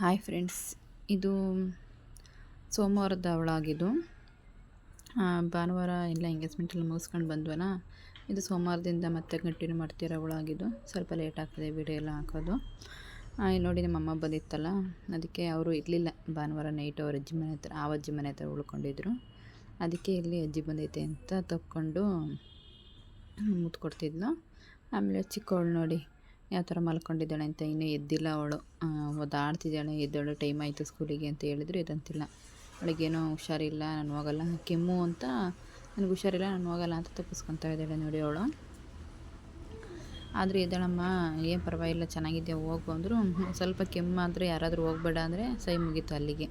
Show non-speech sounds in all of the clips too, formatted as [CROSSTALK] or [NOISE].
Hi friends ಇದು ಸೋಮವಾರದ ಅವಳಾಗಿದ್ದು ಭಾನುವಾರ ಎಲ್ಲ ಎಂಗೇಜ್ಮೆಂಟ್ ಎಲ್ಲ ಮುಗಿಸ್ಕೊಂಡು ಬಂದ್ವಲ್ಲ ಇದು ಸೋಮವಾರದಿಂದ ಮತ್ತೆ ಕಂಟಿನ್ಯೂ ಮಾಡ್ತಿರೋ ಅವಳಾಗಿದ್ದು ಸ್ವಲ್ಪ ಲೇಟ್ ಆಗ್ತದೆ ವಿಡಿಯೋ ಎಲ್ಲ ಹಾಕೋದು. ಇಲ್ಲಿ ನೋಡಿ ನಮ್ಮ ಅಮ್ಮ ಬಂದಿತ್ತಲ್ಲ, ಅದಕ್ಕೆ ಅವರು ಇರಲಿಲ್ಲ. ಭಾನುವಾರ ನೈಟ್ ಅವ್ರ ಅಜ್ಜಿ ಮನೆ ಹತ್ರ, ಆ ಅಜ್ಜಿ ಮನೆ ಹತ್ರ ಉಳ್ಕೊಂಡಿದ್ರು. ಅದಕ್ಕೆ ಇಲ್ಲಿ ಅಜ್ಜಿ ಬಂದೈತೆ ಅಂತ ತಕ್ಕೊಂಡು ಮುತ್ತು ಕೊಡ್ತಿದ್ಲು ಆಮೇಲೆ ಚಿಕ್ಕವಳು ನೋಡಿ ಯಾವ ಥರ ಮಲ್ಕೊಂಡಿದ್ದಾಳೆ ಅಂತ ಇನ್ನೂ ಎದ್ದಿಲ್ಲ ಅವಳು. ಒದ್ದಾಡ್ತಿದ್ದಾಳೆ ಎದ್ದೋಳು ಟೈಮ್ ಆಯಿತು ಸ್ಕೂಲಿಗೆ ಅಂತ ಹೇಳಿದ್ರು, ಎದ್ದಂತಿಲ್ಲ. ಅವಳಿಗೇನೋ ಹುಷಾರಿಲ್ಲ, ನಾನು ಹೋಗಲ್ಲ, ಕೆಮ್ಮು ಅಂತ, ನನಗೆ ಹುಷಾರಿಲ್ಲ, ನಾನು ಹೋಗಲ್ಲ ಅಂತ ತಪ್ಪಿಸ್ಕೊತಾ ಇದ್ದಾಳೆ ನೋಡಿ ಅವಳು. ಆದರೆ ಇದ್ದಾಳಮ್ಮ ಏನು ಪರವಾಗಿಲ್ಲ ಚೆನ್ನಾಗಿದೆ ಹೋಗು ಅಂದರು ಸ್ವಲ್ಪ ಕೆಮ್ಮು ಆದರೆ ಯಾರಾದರೂ ಹೋಗಬೇಡ ಅಂದರೆ ಸೈ ಮುಗೀತು ಅಲ್ಲಿಗೆ.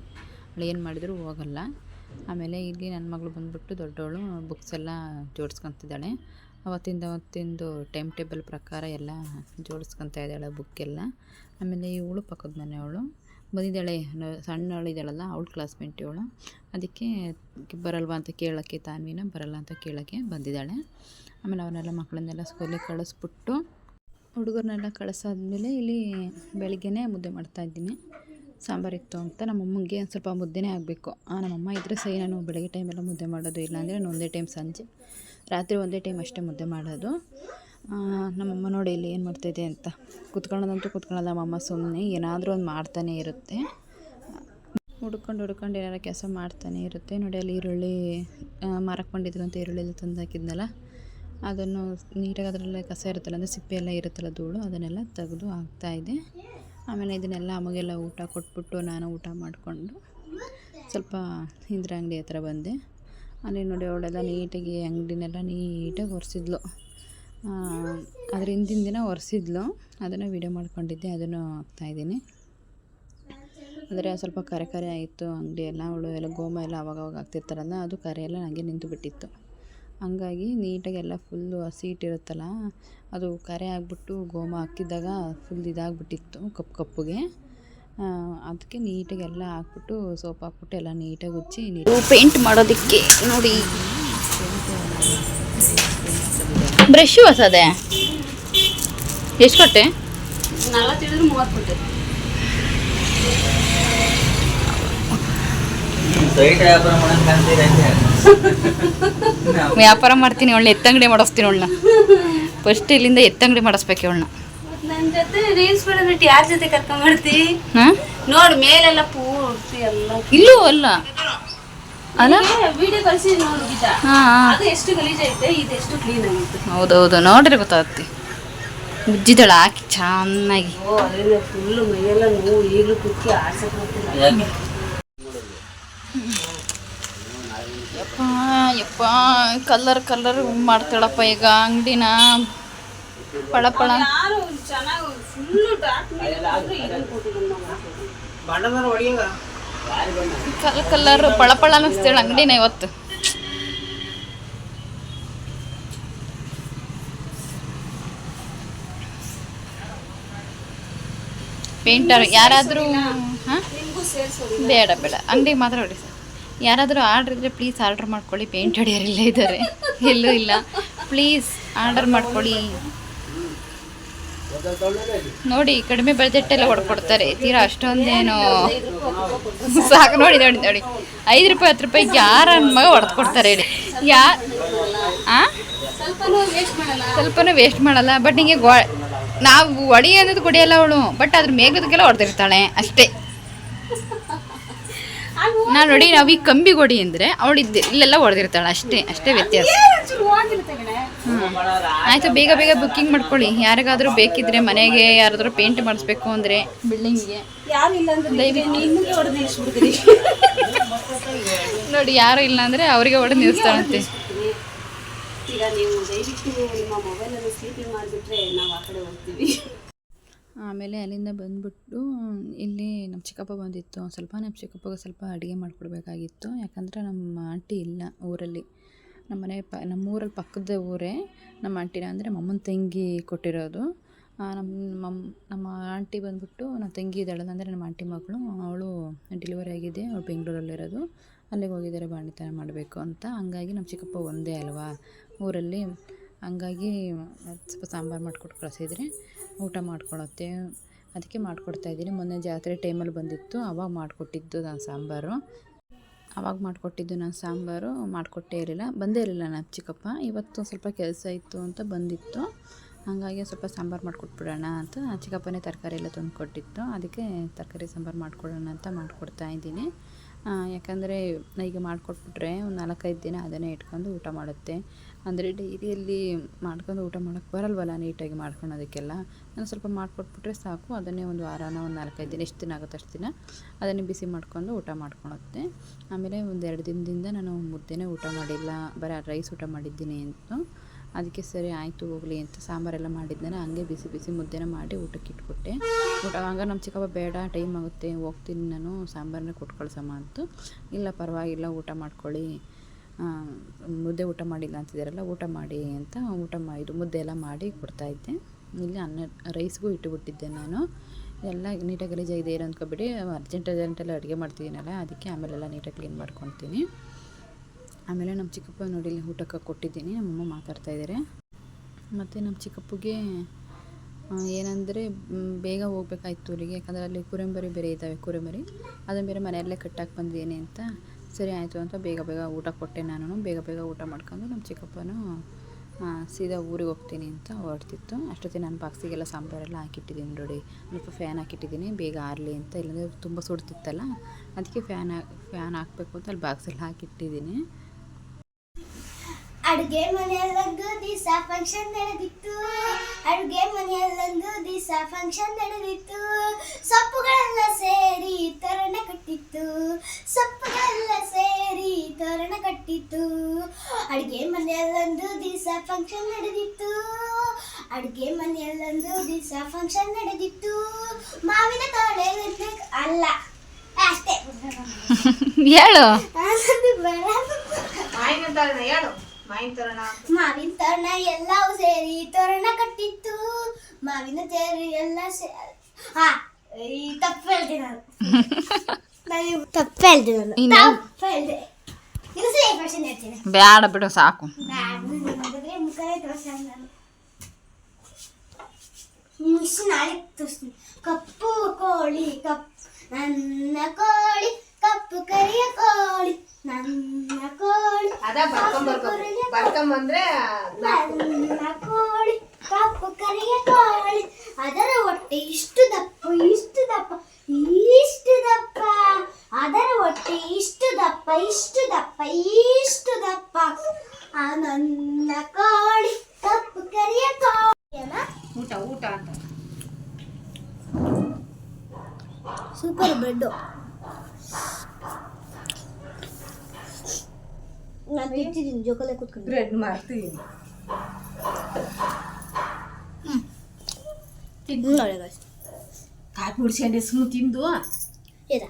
ಅವಳು ಏನು ಮಾಡಿದರೂ, ಹೋಗಲ್ಲ. ಆಮೇಲೆ ಇಲ್ಲಿ ನನ್ನ ಮಗಳು ಬಂದುಬಿಟ್ಟು ದೊಡ್ಡವಳು ಬುಕ್ಸ್ ಎಲ್ಲ ಜೋಡಿಸ್ಕೊತಿದ್ದಾಳೆ. ಅವತ್ತಿಂದ ಅವತ್ತಿಂದು ಟೈಮ್ ಟೇಬಲ್ ಪ್ರಕಾರ ಎಲ್ಲ ಜೋಡಿಸ್ಕೊತಾ ಇದ್ದಾಳೆ ಬುಕ್ಕೆಲ್ಲ. ಆಮೇಲೆ ಇವಳು ಪಕ್ಕದ ಮನೆಯವಳು. ಬಂದಿದ್ದಾಳೆ ಸಣ್ಣ ಇದ್ದಾಳಲ್ಲ ಅವಳು ಕ್ಲಾಸ್ಮೇಟ್ ಇವಳು. ಅದಕ್ಕೆ ಬರಲ್ವಾ ಅಂತ ಕೇಳೋಕ್ಕೆ ತಾನ್ವಿನ, ಬರಲ್ಲ ಅಂತ ಕೇಳೋಕ್ಕೆ ಬಂದಿದ್ದಾಳೆ. ಆಮೇಲೆ ಅವನ್ನೆಲ್ಲ ಮಕ್ಕಳನ್ನೆಲ್ಲ ಸ್ಕೂಲಿಗೆ ಕಳಿಸ್ಬಿಟ್ಟು ಹುಡುಗರನ್ನೆಲ್ಲ ಕಳಿಸಾದ್ಮೇಲೆ ಇಲ್ಲಿ ಬೆಳಿಗ್ಗೆನೇ ಮುದ್ದೆ ಮಾಡ್ತಾಯಿದ್ದೀನಿ ಸಾಂಬಾರಿತ್ತು ಅಂತ ನಮ್ಮಮ್ಮಗೆ ಒಂದು ಸ್ವಲ್ಪ ಮುದ್ದೆನೇ ಆಗಬೇಕು. ನಮ್ಮಮ್ಮ ಇದ್ದರೆ ಸೈ ನಾನು ಬೆಳಗ್ಗೆ ಟೈಮೆಲ್ಲ ಮುದ್ದೆ ಮಾಡೋದು ಇಲ್ಲಾಂದರೆ ನಾನು ಒಂದೇ ಟೈಮ್ ಸಂಜೆ. ರಾತ್ರಿ ಒಂದೇ ಟೈಮ್ ಅಷ್ಟೇ ಮುದ್ದೆ ಮಾಡೋದು. ನಮ್ಮಮ್ಮ ನೋಡಿ ಇಲ್ಲಿ ಏನು ಮಾಡ್ತಾಯಿದೆ ಅಂತ. ಕುತ್ಕೊಳ್ಳೋದಂತೂ ಕುತ್ಕೊಳ್ಳೋಲ್ಲ ನಮ್ಮಮ್ಮ ಸುಮ್ಮನೆ ಏನಾದರೂ ಒಂದು ಮಾಡ್ತಾನೆ ಇರುತ್ತೆ. ಹುಡ್ಕೊಂಡು ಹುಡ್ಕೊಂಡು ಏನಾರ ಕೆಲಸ ಮಾಡ್ತಾನೆ ಇರುತ್ತೆ. ನೋಡಿ ಅಲ್ಲಿ ಈರುಳ್ಳಿ ಮಾರಕ್ಕೆ ಅಂತ ಈರುಳ್ಳಿ ತಂದು ಹಾಕಿದ್ನಲ್ಲ ಅದನ್ನು ನೀಟಾಗಿ ಅದರಲ್ಲೇ ಕಸ ಇರುತ್ತಲ್ಲ, ಅಂದರೆ ಸಿಪ್ಪೆ ಎಲ್ಲ ಇರುತ್ತಲ್ಲ ಧೂಳು, ಅದನ್ನೆಲ್ಲ ತೆಗೆದು ಹಾಕ್ತಾಯಿದೆ ಆಮೇಲೆ ಇದನ್ನೆಲ್ಲ ಅಮ್ಮಗೆಲ್ಲ ಊಟ ಕೊಟ್ಬಿಟ್ಟು ನಾನು ಊಟ ಮಾಡಿಕೊಂಡು ಸ್ವಲ್ಪ ಇಂದಿರಾ ಅಂಗಡಿ ಹತ್ರ ಬಂದೆ. ಅಲ್ಲಿ ನೋಡಿ ಅವಳೆಲ್ಲ ನೀಟಾಗಿ ಅಂಗಡಿನೆಲ್ಲ ನೀಟಾಗಿ ಒರೆಸಿದ್ಲು. ಅದ್ರ ಹಿಂದಿನ ದಿನ ಒರೆಸಿದ್ಲು. ಅದನ್ನು ವೀಡಿಯೋ ಮಾಡ್ಕೊಂಡಿದ್ದೆ, ಅದನ್ನು ಹಾಕ್ತಾಯಿದ್ದೀನಿ ಅಂದರೆ ಸ್ವಲ್ಪ ಕರೆ ಕರೆ ಆಯಿತು, ಅಂಗಡಿ ಎಲ್ಲ ಅವಳು ಎಲ್ಲ, ಗೋಮ ಎಲ್ಲ ಅವಾಗವಾಗ ಆಗ್ತಿರ್ತಾರಲ್ಲ ಅದು ಕರೆ ಎಲ್ಲ ನನಗೆ ನಿಂತು ಬಿಟ್ಟಿತ್ತು. ಹಂಗಾಗಿ ನೀಟಾಗಿ ಎಲ್ಲ ಫುಲ್ಲು ಹಸಿ ಇಟ್ಟಿರುತ್ತಲ್ಲ, ಅದು ಕರೆ ಆಗಿಬಿಟ್ಟು ಗೋಮ ಹಾಕಿದಾಗ ಫುಲ್ ಇದಾಗ್ಬಿಟ್ಟಿತ್ತು ಕಪ್ಪು ಕಪ್ಪುಗೆ. ಅದಕ್ಕೆ ನೀಟಾಗಿ ಎಲ್ಲ ಹಾಕ್ಬಿಟ್ಟು ಸೋಪ್ ಹಾಕ್ಬಿಟ್ಟು ಎಲ್ಲ ನೀಟಾಗಿ ಉಚ್ಚಿ ಪೇಂಟ್ ಮಾಡೋದಕ್ಕೆ ನೋಡಿ. ಬ್ರಷ್ ಹೊಸದೆ ಎಷ್ಟು ಕೊಟ್ಟೆ? ವ್ಯಾಪಾರ ಮಾಡ್ತೀನಿ ಅವಳನ್ನ ಎತ್ತಂಗಡಿ ಮಾಡಿಸ್ತೀನಿ ಅವಳನ್ನ ಫಸ್ಟ್ ಇಲ್ಲಿಂದ ಎತ್ತಂಗಡಿ ಮಾಡಿಸ್ಬೇಕು ಅವಳನ್ನ ನನ್ನ ಜೊತೆ ರೀಲ್ಸ್ ಯಾರ ಜೊತೆ ಕರ್ಕೊಂಡ್ ಬರ್ತಿ ಹಾಂ? ನೋಡ್ ಮೇಲೆಲ್ಲ ಪೂರ್ತಿ ಎಲ್ಲ ಇಲ್ಲೂ ಅಲ್ಲ. ಅಲ್ಲ? ವಿಡಿಯೋ ಕಳ್ಸಿ ನೋಡು ಗೀತಾ ಹಾಂ ಹಾಂ. ಅದು ಎಷ್ಟು ಇದು ಕ್ಲೀನ್ ಆಗಿತ್ತು. ಹೌದೌದು ನೋಡ್ರಿ ಗೊತ್ತಾಗುತ್ತೆ. ಉಜ್ಜಿದಳ ಹಾಕಿ ಚೆನ್ನಾಗಿ. ಓ ಅದರಿಂದ ಫುಲ್ ಮೈಯೆಲ್ಲ ನೋವು ಈಗಲೂ ಕುಕ್ಕಿ ಆಡ್ಸಕ್ ಯಪ್ಪ ಯಪ್ಪ ಕಲರ್ ಕಲರ್ ಮಾಡ್ತಾಳಪ್ಪ ಈಗ ಅಂಗಡಿನ. ಪಳ ಪಳ ಕೊಟ್ಟಿದ್ದೀನಿ ಕಲರ್ ಕಲರ್ ಪಳ ಪಳ ಅನ್ನಿಸ್ತೇಳ ಅಂಗಡಿನ ಇವತ್ತು. ಪೇಂಟರ್ ಯಾರಾದರೂ ಹಾಂ? ನಿಮಗೂ ಸೇರಿಸೋದು ಬೇಡ ಬೇಡ. ಅಂಗಡಿ ಮಾತ್ರ ಹೊಡಿ ಸರ್. ಯಾರಾದರೂ ಆರ್ಡರ್ ಇದ್ರೆ ಪ್ಲೀಸ್ ಆರ್ಡರ್ ಮಾಡ್ಕೊಳ್ಳಿ. ಪೇಂಟ್ ಹೊಡಿಯೋರಿಲ್ಲ ಇದ್ದಾರೆ. ಎಲ್ಲೂ ಇಲ್ಲ. ಪ್ಲೀಸ್ ಆರ್ಡರ್ ಮಾಡ್ಕೊಳ್ಳಿ. ನೋಡಿ, ಕಡಿಮೆ ಬಜೆಟ್ ಎಲ್ಲ ಹೊಡ್ಕೊಡ್ತಾರೆ. ತೀರಾ ಅಷ್ಟೊಂದೇನು ಸಾಕು. ನೋಡಿ ನೋಡಿ ನೋಡಿ. ಐದು ರೂಪಾಯಿ, ಹತ್ತು ರೂಪಾಯಿ ಯಾರ ಮಗ ಹೊಡೆದು ಕೊಡ್ತಾರೆ ಹೇಳಿ. ಯಾ, ಆ? ಸ್ವಲ್ಪನೂ ವೇಸ್ಟ್ ಮಾಡಲ್ಲ. ಸ್ವಲ್ಪನೂ ವೇಸ್ಟ್ ಮಾಡಲ್ಲ ಬಟ್ ಹಿಂಗೆ ನಾವು ಒಡಿ ಅನ್ನೋದು ಕುಡಿಯಲ್ಲ ಅವಳು. ಬಟ್ ಅದ್ರ ಮೇಘದಕ್ಕೆಲ್ಲ ಹೊಡೆದಿರ್ತಾಳೆ. ಅಷ್ಟೇ. ನಾನು ನೋಡಿ ನಾವು ಈ ಕಂಬಿ ಗೋಡಿ ಅಂದ್ರೆ ಅವಳು ಇಲ್ಲೆಲ್ಲ ಹೊಡೆದಿರ್ತಾಳೆ ಅಷ್ಟೇ ಅಷ್ಟೇ ವ್ಯತ್ಯಾಸ. ಆಯ್ತು ಬೇಗ ಬೇಗ ಬುಕ್ಕಿಂಗ್ ಮಾಡ್ಕೊಳ್ಳಿ. ಯಾರಿಗಾದರೂ ಬೇಕಿದ್ರೆ ಮನೆಗೆ ಯಾರಾದ್ರೂ ಪೇಂಟ್ ಮಾಡಿಸ್ಬೇಕು ಅಂದರೆ ಬಿಲ್ಡಿಂಗ್ಗೆ ನೋಡಿ ಯಾರು ಇಲ್ಲ ಅಂದ್ರೆ ಅವರಿಗೆ ಹೊಡೆದು ನಿಲ್ಲಿಸ್ತಾಳಂತೆ ಈಗ ನೀವು ದಯವಿಟ್ಟು ನಿಮ್ಮ ಮೊಬೈಲನ್ನು ಸ್ಲೀಪಿಂಗ್ ಮಾಡಿಬಿಟ್ರೆ ನಾವು ಆ ಕಡೆ ಹೋಗ್ತೀವಿ. ಆಮೇಲೆ ಅಲ್ಲಿಂದ ಬಂದುಬಿಟ್ಟು, ಇಲ್ಲಿ ನಮ್ಮ ಚಿಕ್ಕಪ್ಪ ಬಂದಿತ್ತು. ಸ್ವಲ್ಪ ನಮ್ಮ ಚಿಕ್ಕಪ್ಪಗೆ ಸ್ವಲ್ಪ ಅಡುಗೆ ಮಾಡಿಕೊಡ್ಬೇಕಾಗಿತ್ತು. ಯಾಕಂದರೆ ನಮ್ಮ ಆಂಟಿ ಇಲ್ಲ ಊರಲ್ಲಿ. ನಮ್ಮ ಮನೆ ಪ, ನಮ್ಮ ಊರಲ್ಲಿ ಪಕ್ಕದ ಊರೇ. ನಮ್ಮ ಆಂಟಿನ ಅಂದರೆ ನಮ್ಮಮ್ಮನ ತಂಗಿ ಕೊಟ್ಟಿರೋದು. ನಮ್ಮ ಮಮ್ ನಮ್ಮ ಆಂಟಿ ಬಂದ್ಬಿಟ್ಟು, ನನ್ನ ತಂಗಿ ಇದ್ದಾಳಲ್ಲ ಅಂದರೆ ನಮ್ಮ ಆಂಟಿ ಮಗಳು. ಅವಳು ಡೆಲಿವರಿ ಆಗಿದೆ. ಅವಳು ಬೆಂಗಳೂರಲ್ಲಿರೋದು ಅಲ್ಲಿಗೆ ಹೋಗಿದ್ದಾರೆ ಬಾಣಿತನ ಮಾಡಬೇಕು ಅಂತ. ಹಂಗಾಗಿ ನಮ್ಮ ಚಿಕ್ಕಪ್ಪ ಒಂದೇ ಅಲ್ವಾ ಊರಲ್ಲಿ. ಹಂಗಾಗಿ ಸ್ವಲ್ಪ ಸಾಂಬಾರು ಮಾಡಿಕೊಟ್ಟು ಕಳಿಸಿದ್ರೆ ಊಟ ಮಾಡ್ಕೊಳತ್ತೆ. ಅದಕ್ಕೆ ಮಾಡಿಕೊಡ್ತಾಯಿದ್ದೀನಿ ಮೊನ್ನೆ ಜಾತ್ರೆ ಟೈಮಲ್ಲಿ ಬಂದಿತ್ತು. ಆವಾಗ ಮಾಡಿಕೊಟ್ಟಿದ್ದು ನಾನು ಸಾಂಬಾರು. ಆವಾಗ ಮಾಡಿಕೊಟ್ಟಿದ್ದು ನಾನು ಸಾಂಬಾರು. ಮಾಡಿಕೊಟ್ಟೇ ಇರಲಿಲ್ಲ. ಬಂದೇ ಇರಲಿಲ್ಲ ನಮ್ಮ ಚಿಕ್ಕಪ್ಪ. ಇವತ್ತು ಸ್ವಲ್ಪ ಕೆಲಸ ಇತ್ತು ಅಂತ ಬಂದಿತ್ತು. ಹಾಗಾಗಿ ಸ್ವಲ್ಪ ಸಾಂಬಾರು ಮಾಡಿಕೊಟ್ಬಿಡೋಣ ಅಂತ ಚಿಕ್ಕಪ್ಪನೇ ತರಕಾರಿ ಎಲ್ಲ ತಂದು ಕೊಟ್ಟಿತ್ತು ಅದಕ್ಕೆ ತರಕಾರಿ ಸಾಂಬಾರು ಮಾಡಿಕೊಡೋಣ ಅಂತ ಮಾಡಿಕೊಡ್ತಾ ಇದ್ದೀನಿ. ಯಾಕಂದರೆ ಈಗ ಮಾಡಿಕೊಟ್ಬಿಟ್ರೆ ಒಂದು ನಾಲ್ಕೈದು ದಿನ ಅದನ್ನೇ ಇಟ್ಕೊಂಡು ಊಟ ಮಾಡುತ್ತೆ. ಅಂದರೆ ಡೈರಿಯಲ್ಲಿ ಮಾಡ್ಕೊಂಡು ಊಟ ಮಾಡೋಕ್ಕೆ ಬರಲ್ವಲ್ಲ ನೀಟಾಗಿ ಮಾಡ್ಕೊಳೋದಕ್ಕೆಲ್ಲ ನಾನು ಸ್ವಲ್ಪ ಮಾಡಿಕೊಟ್ಬಿಟ್ರೆ ಸಾಕು. ಅದನ್ನೇ ಒಂದು ವಾರನ ಒಂದು ನಾಲ್ಕೈದು ದಿನ ಎಷ್ಟು ದಿನ ಆಗುತ್ತೆ ಅಷ್ಟು ದಿನ. ಅದನ್ನೇ ಬಿಸಿ ಮಾಡ್ಕೊಂಡು ಊಟ ಮಾಡ್ಕೊಳತ್ತೆ ಆಮೇಲೆ ಒಂದು ಎರಡು ದಿನದಿಂದ ನಾನು ಮುದ್ದೆನೇ ಊಟ ಮಾಡಿಲ್ಲ, ಬರೀ ರೈಸ್ ಊಟ ಮಾಡಿದ್ದೀನಿ ಅಂತ. ಅದಕ್ಕೆ ಸರಿ ಆಯಿತು ಹೋಗಲಿ ಅಂತ ಸಾಂಬಾರೆಲ್ಲ ಮಾಡಿದ್ದೆ ಹಂಗೆ ಬಿಸಿ ಬಿಸಿ ಮುದ್ದೆನ ಮಾಡಿ ಊಟಕ್ಕೆ ಇಟ್ಬಿಟ್ಟೆ. ಊಟ ಹಂಗ ನಮ್ಮ ಚಿಕ್ಕಪ್ಪ ಬೇಡ, ಟೈಮ್ ಆಗುತ್ತೆ, ಹೋಗ್ತೀನಿ ನಾನು, ಸಾಂಬಾರನ್ನ ಕೊಟ್ಕೊಳ್ಸಮ್ಮ ಕಳ್ಸಮ್ಮ ಅಂತು. ಇಲ್ಲ ಪರವಾಗಿಲ್ಲ, ಊಟ ಮಾಡ್ಕೊಳ್ಳಿ. ಮುದ್ದೆ ಊಟ ಮಾಡಿಲ್ಲ ಅಂತಿದ್ದಾರಲ್ಲ, ಊಟ ಮಾಡಿ ಅಂತ ಊಟ ಮಾ, ಇದು ಮುದ್ದೆ ಎಲ್ಲ ಮಾಡಿ ಕೊಡ್ತಾಯಿದ್ದೆ ಇಲ್ಲಿ ಅನ್ನ ರೈಸ್ಗೂ ಇಟ್ಟುಬಿಟ್ಟಿದ್ದೆ ನಾನು. ಎಲ್ಲ ನೀಟಾಗಿ ಗಲೀಜಾಗಿದೆ ಏನು ಅಂದ್ಕೊಬಿಡಿ ಅರ್ಜೆಂಟ್ ಅರ್ಜೆಂಟೆಲ್ಲ ಅಡುಗೆ ಮಾಡ್ತಿದ್ದೀನಲ್ಲ, ಅದಕ್ಕೆ ಆಮೇಲೆಲ್ಲ ನೀಟಾಗಿ ಕ್ಲೀನ್ ಮಾಡ್ಕೊತೀನಿ. ಆಮೇಲೆ ನಮ್ಮ ಚಿಕ್ಕಪ್ಪ ನೋಡಿ ಇಲ್ಲಿ ಊಟಕ್ಕೆ ಕೊಟ್ಟಿದ್ದೀನಿ, ನಮ್ಮಮ್ಮ ಮಾತಾಡ್ತಾ ಇದ್ದಾರೆ. ಮತ್ತು ನಮ್ಮ ಚಿಕ್ಕಪ್ಪಗೆ ಏನಂದರೆ ಬೇಗ ಹೋಗ್ಬೇಕಾಯ್ತು ಊರಿಗೆ, ಯಾಕಂದರೆ ಅಲ್ಲಿ ಕುರಂಬರಿ ಬೇರೆ ಇದ್ದಾವೆ, ಕುರಂಬರಿ. ಅದನ್ನು ಬೇರೆ ಮನೆಯಲ್ಲೇ ಕಟ್ಟಾಕಿ ಬಂದಿದ್ದೀನಿ ಅಂತ. ಸರಿ ಆಯಿತು ಅಂತ ಬೇಗ ಬೇಗ ಊಟ ಕೊಟ್ಟೆ ನಾನು ಬೇಗ ಬೇಗ ಊಟ ಮಾಡ್ಕೊಂಡು ನಮ್ಮ ಚಿಕ್ಕಪ್ಪನೂ ಸೀದಾ ಊರಿಗೆ ಹೋಗ್ತೀನಿ ಅಂತ ಹೊರಡ್ತಿತ್ತು. ಅಷ್ಟೊತ್ತಿಗೆ ನಾನು ಬಾಕ್ಸಿಗೆಲ್ಲ ಸಾಂಬಾರೆಲ್ಲ ಹಾಕಿಟ್ಟಿದ್ದೀನಿ ನೋಡಿ. ಸ್ವಲ್ಪ ಫ್ಯಾನ್ ಹಾಕಿಟ್ಟಿದ್ದೀನಿ. ಬೇಗ ಆರಲಿ ಅಂತ. ಇಲ್ಲಾಂದರೆ ತುಂಬ ಸುಡ್ತಿತ್ತಲ್ಲ. ಅದಕ್ಕೆ ಫ್ಯಾನ್ ಫ್ಯಾನ್ ಹಾಕಬೇಕು ಅಂತ ಅಲ್ಲಿ ಬಾಕ್ಸಲ್ಲಿ ಹಾಕಿಟ್ಟಿದ್ದೀನಿ. ಅಡುಗೆ ಮನೆಯಲ್ಲೊಂದು ದಿವಸ ಫಂಕ್ಷನ್ ನಡೆದಿತ್ತು. ಅಡುಗೆ ಮನೆಯಲ್ಲೊಂದು ದಿವಸ ಫಂಕ್ಷನ್ ನಡೆದಿತ್ತು. ಸೊಪ್ಪುಗಳೆಲ್ಲ ಸೇರಿ ತೋರಣ ಕಟ್ಟಿತ್ತು. ಸೇರಿ ತೋರಣ ಅಡುಗೆ ಮನೆಯಲ್ಲೊಂದು ದಿವಸ ಫಂಕ್ಷನ್ ನಡೆದಿತ್ತು. ಅಡುಗೆ ಮನೆಯಲ್ಲೊಂದು ದಿವಸ ಫಂಕ್ಷನ್ ನಡೆದಿತ್ತು. ಮಾವಿನ ತೋಳೆ ಇರ್ಬೇಕು. ಅಲ್ಲ ಅಷ್ಟೇ. [LAUGHS] ಹೇಳು. ಅದು ಬರಲ್ಲ. ಮಾವಿನ ತೋರಣ ಎಲ್ಲವೂ ಸೇರಿ ತೋರಣ ಕಟ್ಟಿತ್ತು. ಮಾವಿನ ತೇರು ಎಲ್ಲ ಸೇ ಹಾ ಈ ತಪ್ಪು ಹೇಳ್ದೆ ನಾನು. [LAUGHS] ತಪ್ಪು ಹೇಳ್ದೆ ನಾನು? ತಪ್ಪು ಹೇಳ್ದೆ. ಬೇಡ ಬಿಡು ಸಾಕು. ನಾಳೆ ತೋರಿಸ್ತೀನಿ. ಕಪ್ಪು ಕೋಳಿ ಕಪ್ಪು ನನ್ನ ಕೋಳಿ ಕಪ್ಪು ಕರಿಯ ಕೋಳಿ ನನ್ನ ಕೋಳಿ ನನ್ನ ಕೋಳಿ ಕಪ್ಪು ಕರಿಯ ಕೋಳಿ. ಅದರ ಹೊಟ್ಟೆ ಇಷ್ಟು ದಪ್ಪ ಇಷ್ಟು ದಪ್ಪ ಇಷ್ಟು ದಪ್ಪ. ಅದರ ಹೊಟ್ಟೆ ಇಷ್ಟು ದಪ್ಪ ಇಷ್ಟು ದಪ್ಪ ಇಷ್ಟು ದಪ್ಪ. ಆ ನನ್ನ ಕೋಳಿ ಕಪ್ಪು ಕರಿಯ ಕೋಳಿಯನ್ನ ಊಟ ಊಟ ಅಂತ. ಸೂಪರ್ ಬ್ರೆಡ್ ನಾನು ತಿಂತಿದ್ದೀನಿ ಜೋಕಲ್ಲೇ ಕೂತ್ಕೊಂಡು. ಬ್ರೆಡ್ ಮಾಡ್ತೀನಿ. guys. ಕಾಯಿ. ಮುಡ್ಸ್ಕೊಂಡೆ ಸುಮ್ಮನೆ ತಿಂದು. ಇದೆ.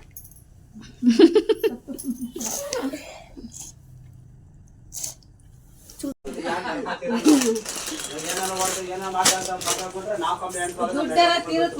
ದುಡ್ಡೆಲ್ಲ ತೀರತ್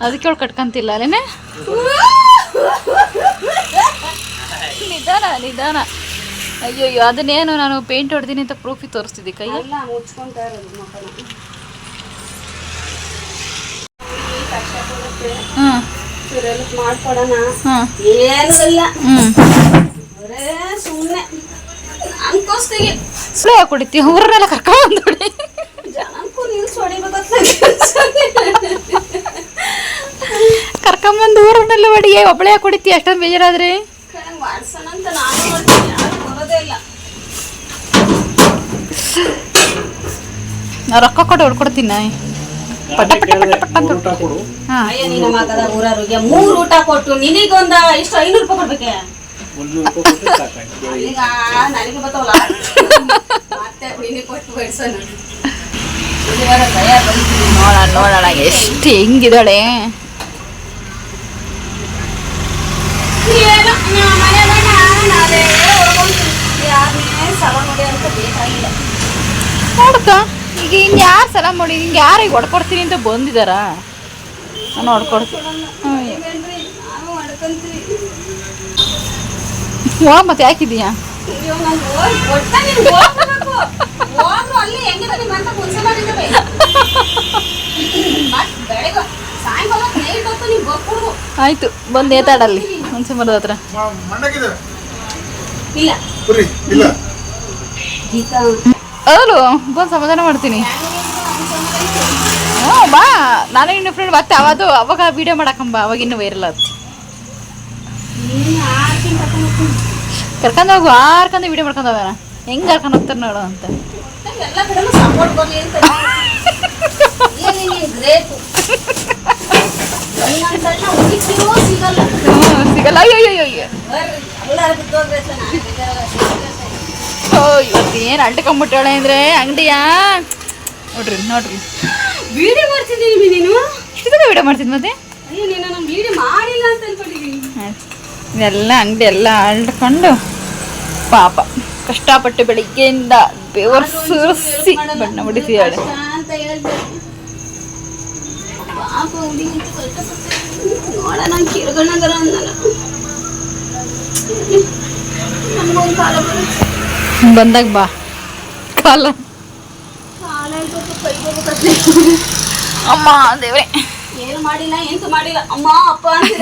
ಅದಕ್ಕೆ ಅವಳು ಕಟ್ಕಂತಿಲ್ಲ ಅಲ್ಲೇನೆ? ನಿಧಾನ ನಿಧಾನ. ಅಯ್ಯೋ ಅದನ್ನೇನು ನಾನು ಪೇಂಟ್ ಹೊಡೆದೀನಿ ಅಂತ ಪ್ರೂಫಿ ತೋರಿಸ್ತಿದ್ದೆ ಕೈ ಮಾಡ್ಕೊಡೋಣ. ಏನೂ ಇಲ್ಲ. ಸುಮ್ಮನೆ ಅನ್ಕೋಸ್ತಿಗೆ ಸುಳ್ಳು ಯಾಕೆ ಊರನ್ನೆಲ್ಲ ಕರ್ಕೊಂಡು ಹೊಡಿ. ಜನಕ್ಕೂ ನಿಲ್ಸ್ ಹೊಡಿಬೇಕಂತ ಕರ್ಕೊಂಬಂದು ಊರನ್ನೆಲ್ಲ ಹೊಡಿ ಒಬ್ಬಳೇ ಯಾಕೆ ಅಷ್ಟೊಂದು ಬೇಜಾರಾದ್ರೆ ಮಾಡ್ಸೋಣ ಅಂತ ನಾನು ಮಾಡ್ತೀನಿ ಯಾರು ಬರೋದೇ ಇಲ್ಲ ನಾ ರೊಕ್ಕ ಕೊಟ್ಟು ಹೊಡ್ಕೊಡ್ತೀನಿ ನಾ. ಪಟ ಪಟ ಪಟ ಪಟ ಅಂತ ಹಾ. ಅಯ್ಯ ನಿನ್ನ ಮಗದ ಊರವ್ರಿಗೆ ಮೂರು ಊಟ ಕೊಟ್ಟು ನಿನಗೊಂದ ಇಷ್ಟು ಐನೂರು ರೂಪಾಯಿ ಕೊಡ್ಬೇಕೆ? ಈಗ ನನಗೆ ಬರ್ತಾವಲ್ಲ ಮತ್ತೆ ನಿನಗೆ ಕೊಟ್ಟು ಬಡಿಸೋಣ. ಇಲ್ಲಿವರ ಭಯ ಬಂತು. ನೋಡೋಣ ನೋಡೋಣ ಎಷ್ಟು ನೋಡ್ತಾ ಈಗ ಇನ್ನು ಯಾರು ಸಲ ಮಾಡಿ ಹಿಂಗೆ ಯಾರಿಗೆ ಹೊಡ್ಕೊಡ್ತೀನಿ ಅಂತ ಬಂದಿದಾರ? ನಾನು ಹೊಡ್ಕೊಡ್ತೀನಿ. ಹ್ಞೂ ಮತ್ತೆ ಯಾಕಿದೀಯಾ ಹೋಗಿ ಆಯ್ತು ಬಂದು ಏತಾಡಲ್ಲಿ ಹುಣಸೆ ಮರದ ಹತ್ರ. ಇಲ್ಲ. ಇಲ್ಲ. ಇಲ್ಲ ಬಂದು ಸಮಾಧಾನ ಮಾಡ್ತೀನಿ. ಹ್ಞೂ, ಬಾ. ನಾನು ಇನ್ನು ಫ್ರೆಂಡ್ ಮತ್ತೆ ಅವದು ಅವಾಗ ವಿಡಿಯೋ ಮಾಡಕ್ಕಂಬ. ಅವಾಗ ಇನ್ನೂ ವೈರಲ್ ಅದು ಕರ್ಕೊಂಡು ಹೋಗು ಆರ್ಕಂದು ವಿಡಿಯೋ ಮಾಡ್ಕೊಂಡು ಹೋಗೋಣ ಹೆಂಗೆ ಕರ್ಕೊಂಡು ಹೋಗ್ತಾರೆ ನೋಡು ಅಂತ. ಸಿಗಲ್ಲ. ಅಯ್ಯೋ ಅಯ್ಯೋ ಅಯ್ಯೋ ಬರ್ರಿ ಎಲ್ಲರೂ ಬಿದ್ದೋಗ್ಬೇಕು ನಾನು ಓ ಇವತ್ತು ಏನು ಅಂಟ್ಕೊಂಬಿಟ್ಟಾಳೆ ಅಂದ್ರೆ ಅಂಗಡಿಯಾ? ನೋಡ್ರಿ ನೋಡ್ರಿ. ವಿಡಿಯೋ ಮಾಡ್ತಿದ್ದೀನಿ ನೀನು. ಇಷ್ಟದ ವಿಡಿಯೋ ಮಾಡ್ತಿದ್ ಮತ್ತೆ? ಮಾಡಿಲ್ಲ ಅಂತ. ಇದೆಲ್ಲ ಅಂಗಡಿ ಎಲ್ಲ ಅಳ್ಕೊಂಡು ಪಾಪ ಕಷ್ಟಪಟ್ಟು ಬೆಳಿಗ್ಗೆಯಿಂದ ಬೆವರು ಸುರಿಸಿ ಬಣ್ಣ ಹೊಡಿತಿದ್ದಾಳೆ ನೋಡೋಣ ಬಂದಾಗ ಬಾ. ಕಾಲ. ಅಮ್ಮ ದೇವ್ರೆ. ಏನು ಮಾಡಿಲ್ಲ ಎಂತ ಮಾಡಿಲ್ಲ. ಅಮ್ಮ ಅಪ್ಪ ಅಂತ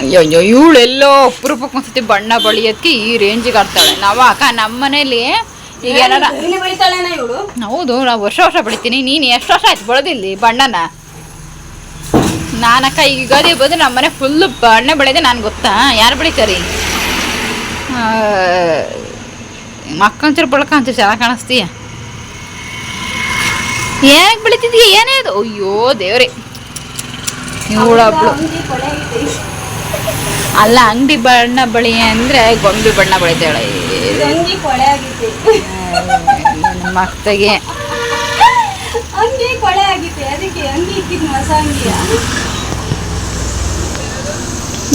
ಅಯ್ಯೋ ಇವಳು ಎಲ್ಲೋ ಅಪರೂಪಕ್ಕೆ ಒಂದ್ಸತಿ ಬಣ್ಣ ಬಳಿಯೋದಕ್ಕೆ ಈ ರೇಂಜಿಗೆ ಆಡ್ತಾಳೆ. ನಾವು ಅಕ್ಕ ನಮ್ಮ ಮನೇಲಿ ಈಗ ಏನಾರ ಹೌದು ನಾವು ವರ್ಷ ವರ್ಷ ಬೆಳಿತೀನಿ ನೀನು ಎಷ್ಟು ವರ್ಷ ಆಯ್ತು ಬೆಳೆದಿಲ್ಲಿ ಬಣ್ಣನ? ನಾನಕ್ಕ ಈಗ ಯುಗಾದಿ ಬಂದು ನಮ್ಮ ಮನೆ ಫುಲ್ಲು ಬಣ್ಣ ಬೆಳೆದೆ ನಾನು ಗೊತ್ತಾ? ಯಾರು ಬೆಳಿತಾರೆ ಮಕ್ಕಂಚೂರು ಬಳಕ ಅಂತ ಚೆನ್ನಾಗಿ ಕಾಣಿಸ್ತೀಯ? ಏನಕ್ಕೆ ಬೆಳಿತಿದೀಯ? ಏನೇ ಅದು? ಅಯ್ಯೋ ದೇವ್ರಿ. ಇವಳೊಬ್ಳು ಅಲ್ಲ ಅಂಗಡಿ ಬಣ್ಣ ಬಳಿ ಅಂದರೆ ಗೊಂಬೆ ಬಣ್ಣ ಬಳಿತಾಳೆ. ಮತ್ತೆ ಮಕ್ತಗೆ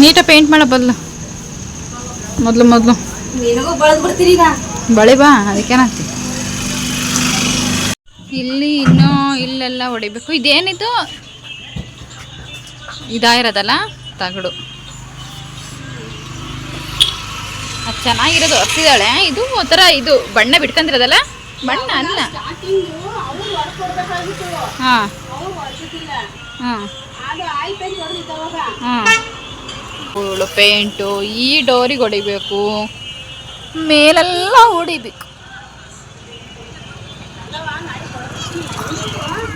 ನೀಟಾಗಿ ಪೇಂಟ್ ಮಾಡೋ ಬದಲು. ಮೊದಲು ಮೊದಲು. ಬಳೆ ಬಾ ಅದಕ್ಕೇನಾಗ್ತಿ ಇಲ್ಲಿ ಇನ್ನೂ ಇಲ್ಲೆಲ್ಲ ಹೊಡಿಬೇಕು. ಇದೇನಿದು? ಇದಾಗಿರೋದಲ್ಲ ತಗಡು. ಅದು ಚೆನ್ನಾಗಿರೋದು ಹಸಿದಾಳೆ. ಇದು ಒಂಥರ ಇದು ಬಣ್ಣ ಬಿಟ್ಕೊಂಡಿರೋದಲ್ಲ? ಬಣ್ಣ ಅಲ್ಲ. ಹಾಂ. ಹಾಂ. ಹಾಂ. ಇವಳು ಪೇಂಟು, ಈ ಡೋರಿಗೆ ಹೊಡಿಬೇಕು. ಮೇಲೆಲ್ಲ ಹೊಡಿಬೇಕು.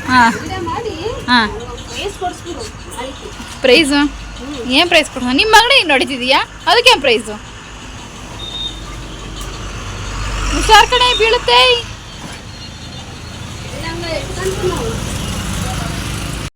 ಹಾಂ. ಹಾಂ. ಪ್ರೈಸು? ಏನು ಪ್ರೈಸ್ ಕೊಡ್ಸ ನಿಮ್ಮ ಅಂಗಡಿ ನೋಡಿತಿದೀಯಾ? ಅದಕ್ಕೇನು ಪ್ರೈಸು? ಹುಷಾರ್ ಕಡೆ ಬೀಳುತ್ತೆ.